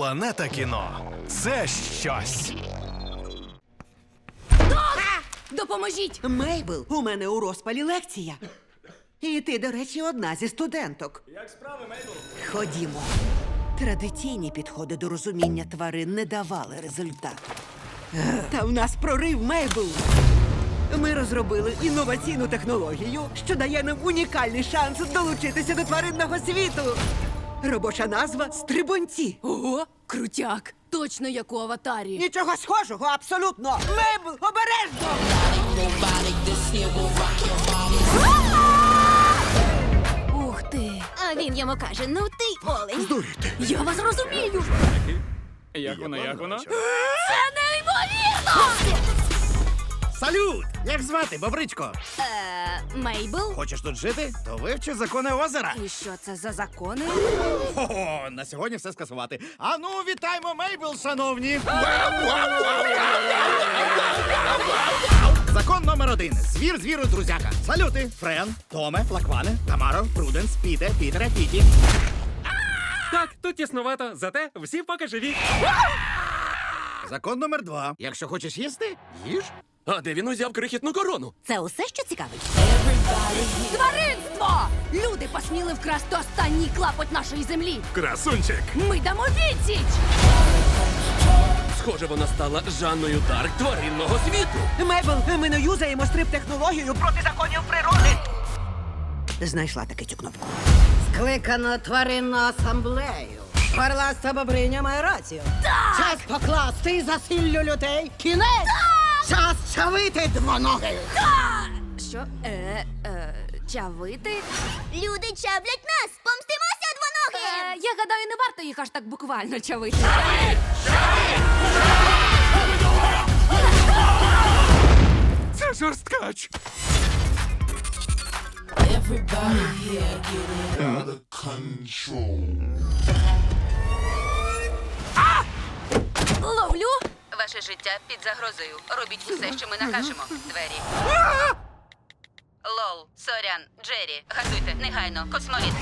Планета кіно це щось. Допоможіть! Мейбл, у мене у розпалі лекція. І ти, до речі, одна зі студенток. Як справи, Мейбл? Ходімо. Традиційні підходи до розуміння тварин не давали результату. Та в нас прорив Мейбл. Ми розробили інноваційну технологію, що дає нам унікальний шанс долучитися до тваринного світу. Робоча назва стрибунці. Ого, крутяк! Точно як у аватарі. Нічого схожого, абсолютно. Мейбл, обережно! Ух ти! А він йому каже: ну ти олень. Здуріти. Я вас розумію! Як воно, як воно? Це неймовірно! Салют! Як звати, Бобричко? Е, Мейбл? Хочеш тут жити? То вивчи закони озера. І що це за закони? Хо-хо, на сьогодні все скасувати. А ну, вітаємо Мейбл, шановні! Закон номер один. Звір звіру друзяка. Салюти! Френ, Томе, Лакване, Тамаро, Пруденс, Піте, Пітере, Піті. Так, тут тіснувато, зате всі поки живі. Закон номер два. Якщо хочеш їсти, їж. А де він узяв крихітну корону? Це усе, що цікавить? Тваринство! Люди посміли вкрасти останній клапоть нашої землі! Красунчик. Ми дамо відсіч! Схоже, вона стала Жанною Дарк тваринного світу. Мейбл, ми не юзаємо стрип-технологію проти законів природи. Знайшла таки цю кнопку. Скликано тваринну асамблею. Горласта бобриня має рацію. Час покласти засиллю людей. Кінець! Час чавити двоноги! Що? Е, е, чавити? Люди чавлять нас! Помстимося Е, двоноги! я гадаю, не варто їх аж так буквально чавити. Це жорсткач. Ловлю! Ваше життя під загрозою. Робіть усе, що ми накажемо. Двері. Лол, Сорян, Джері, газуйте, негайно, космоліт.